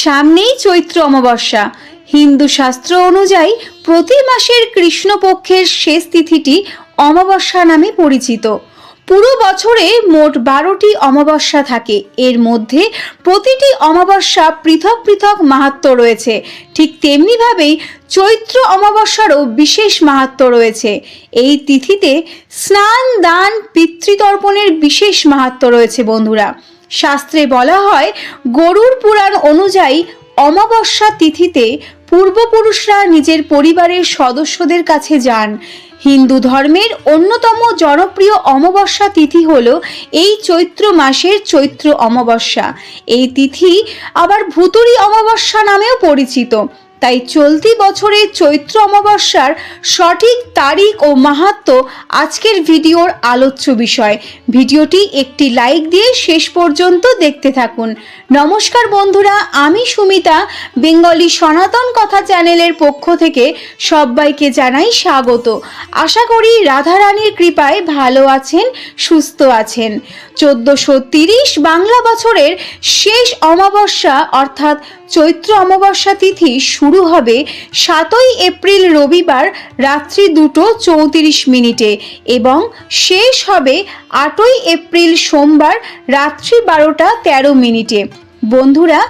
সামনেই চৈত্র অমাবস্যা। হিন্দু শাস্ত্র অনুযায়ী প্রতি মাসের কৃষ্ণপক্ষের শেষ তিথিটি অমাবস্যা নামে পরিচিত। পুরো বছরে মোট বারোটি অমাবস্যা থাকে। এর মধ্যে প্রতিটি অমাবস্যা পৃথক পৃথক মাহাত্ম্য রয়েছে। ঠিক তেমনিভাবেই চৈত্র অমাবস্যারও বিশেষ মাহাত্ম্য রয়েছে। এই তিথিতে স্নান, দান, পিতৃতর্পণের বিশেষ মাহাত্ম্য রয়েছে বন্ধুরা। শাস্ত্রে বলা হয়, গরুর পুরাণ অনুযায়ী অমাবস্যা তিথিতে পূর্বপুরুষরা নিজের পরিবারের সদস্যদের কাছে যান। হিন্দু ধর্মের অন্যতম জনপ্রিয় অমাবস্যা তিথি হল এই চৈত্র মাসের চৈত্র অমাবস্যা। এই তিথি আবার ভুতুরি অমাবস্যা নামেও পরিচিত। তাই চলতি বছরের চৈত্র অমাবস্যার সঠিক তারিখ ও মাহাত্ম আজকের ভিডিওর আলোচ্য বিষয়। ভিডিওটি একটি লাইক দিয়ে শেষ পর্যন্ত দেখতে থাকুন। নমস্কার বন্ধুরা, আমি সুমিতা। বেঙ্গলি সনাতন কথা চ্যানেলের পক্ষ থেকে সবাইকে জানাই স্বাগত। আশা করি রাধারানীর কৃপায় ভালো আছেন, সুস্থ আছেন। চোদ্দোশো তিরিশ বাংলা বছরের শেষ অমাবস্যা, অর্থাৎ চৈত্র অমাবস্যা তিথি শুরু হবে সাতই এপ্রিল রবিবার রাত্রি দুটো চৌত্রিশ মিনিটে এবং শেষ হবে আটই এপ্রিল সোমবার রাত্রি বারোটা তেরো মিনিটে। বন্ধুরা,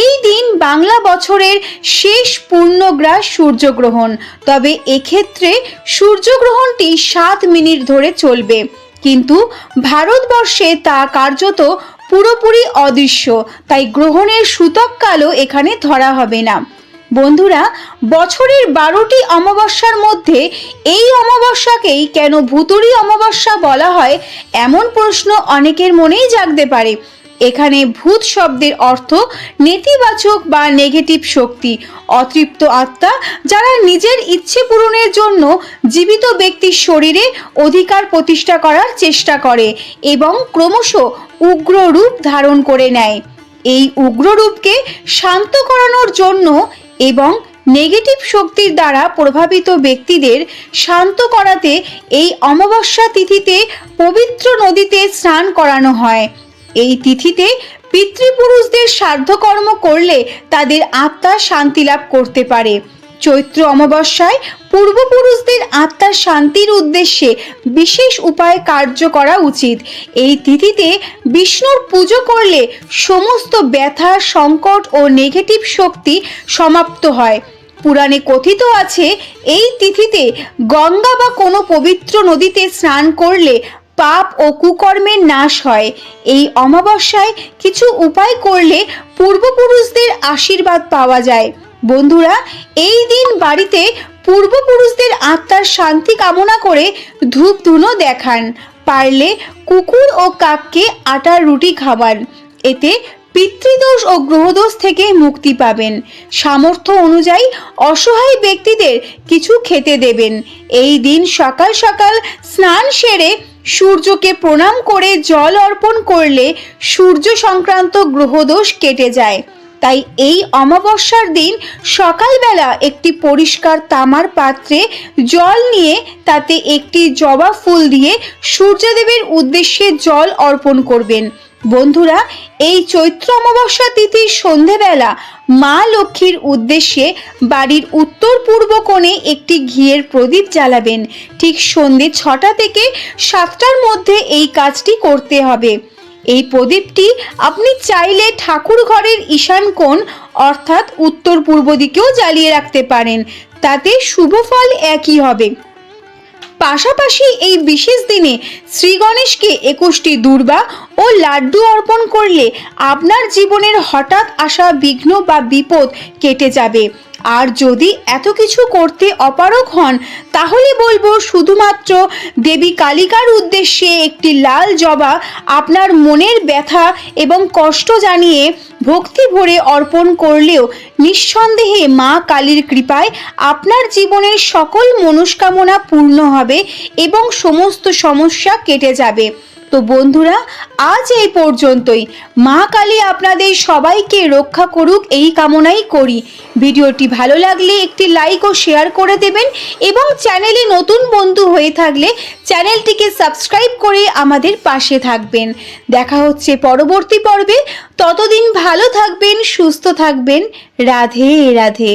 এই দিন বাংলা বছরের শেষ পূর্ণগ্রাস সূর্যগ্রহণ। তবে এক্ষেত্রে সূর্যগ্রহণটি সাত মিনিট ধরে চলবে। কিন্তু ভারতবর্ষে তা কার্যত পুরোপুরি অদৃশ্য, তাই গ্রহণের সূতক কালও এখানে ধরা হবে না। বন্ধুরা, বছরের বারোটি অমাবস্যার মধ্যে এই অমাবস্যাকেই কেন ভুতুরি অমাবস্যা বলা হয়, এমন প্রশ্ন অনেকের মনেই জাগতে পারে। এখানে ভূত শব্দের অর্থ নেতিবাচক বা নেগেটিভ শক্তি, অতৃপ্ত আত্মা যারা নিজের ইচ্ছে পূরণের জন্য জীবিত ব্যক্তির শরীরে অধিকার প্রতিষ্ঠা করার চেষ্টা করে এবং ক্রমশ উগ্র রূপ ধারণ করে নেয়। এই উগ্র রূপকে শান্ত করানোর জন্য এবং নেগেটিভ শক্তির দ্বারা প্রভাবিত ব্যক্তিদের শান্ত করাতে এই অমাবস্যা তিথিতে পবিত্র নদীতে স্নান করানো হয়। এই তিথিতে পিতৃপুরুষদের সাধ্যকর্ম করলে তাদের আত্মা শান্তি লাভ করতে পারে। চৈত্র অমাবস্যায় পূর্বপুরুষদের আত্মার শান্তির উদ্দেশ্যে বিশেষ উপায়ে কার্য করা উচিত। এই তিথিতে বিষ্ণুর পুজো করলে সমস্ত ব্যথা, সংকট ও নেগেটিভ শক্তি সমাপ্ত হয়। পুরাণে কথিত আছে, এই তিথিতে গঙ্গা বা কোনো পবিত্র নদীতে স্নান করলে পাপ ও কুকর্মের নাশ হয়। এই অমাবস্যায় কিছু উপায় করলে পূর্বপুরুষদের আশীর্বাদ পাওয়া যায়। বন্ধুরা, এই দিন বাড়িতে পূর্বপুরুষদের আত্মার শান্তি কামনা করে ধূপ ধুনো দেখান। পারলে কুকুর ও কাককে আটার রুটি খাওয়ান। এতে পিতৃদোষ ও গ্রহদোষ থেকে মুক্তি পাবেন। সামর্থ্য অনুযায়ী অসহায় ব্যক্তিদের কিছু খেতে দেবেন। এই দিন সকাল সকাল স্নান সেরে সূর্যকে প্রণাম করে জল অর্পণ করলে সূর্য সংক্রান্ত গ্রহদোষ কেটে যায়। তাই এই অমাবস্যার দিন সকালবেলা একটি পরিষ্কার তামার পাত্রে জল নিয়ে তাতে একটি জবা ফুল দিয়ে সূর্যদেবের উদ্দেশ্যে জল অর্পণ করবেন। বন্ধুরা, এই চৈত্র অমাবস্যা তিথির সন্ধেবেলা মা লক্ষ্মীর উদ্দেশ্যে বাড়ির উত্তর পূর্ব কোণে একটি ঘিয়ের প্রদীপ জ্বালাবেন। ঠিক সন্ধে ছটা থেকে সাতটার মধ্যে এই কাজটি করতে হবে। এই প্রদীপটি আপনি চাইলে ঠাকুর ঘরের ঈশান কোণ, অর্থাৎ উত্তর পূর্ব দিকেও জ্বালিয়ে রাখতে পারেন। তাতে শুভ ফল একই হবে। পাশাপাশি এই বিশেষ দিনে শ্রী গণেশকে একুশটি দুর্বা ও লাড্ডু অর্পণ করলে আপনার জীবনের হঠাৎ আসা বিঘ্ন বা বিপদ কেটে যাবে। আর যদি এত কিছু করতে অপারগ হন, তাহলে বলব শুধুমাত্র দেবী কালিকার উদ্দেশ্যে একটি লাল জবা আপনার মনের ব্যথা এবং কষ্ট জানিয়ে ভক্তি ভরে অর্পণ করলেও নিঃসন্দেহে মা কালীর কৃপায় আপনার জীবনের সকল মনস্কামনা পূর্ণ হবে এবং সমস্ত সমস্যা কেটে যাবে। তো বন্ধুরা, আজ এই পর্যন্তই। মা কালী আপনাদের সবাইকে রক্ষা করুক, এই কামনাই করি। ভিডিওটি ভালো লাগলে একটি লাইক ও শেয়ার করে দেবেন এবং চ্যানেলে নতুন বন্ধু হয়ে থাকলে চ্যানেলটিকে সাবস্ক্রাইব করে আমাদের পাশে থাকবেন। দেখা হচ্ছে পরবর্তী পর্বে। ততদিন ভালো থাকবেন, সুস্থ থাকবেন। রাধে রাধে।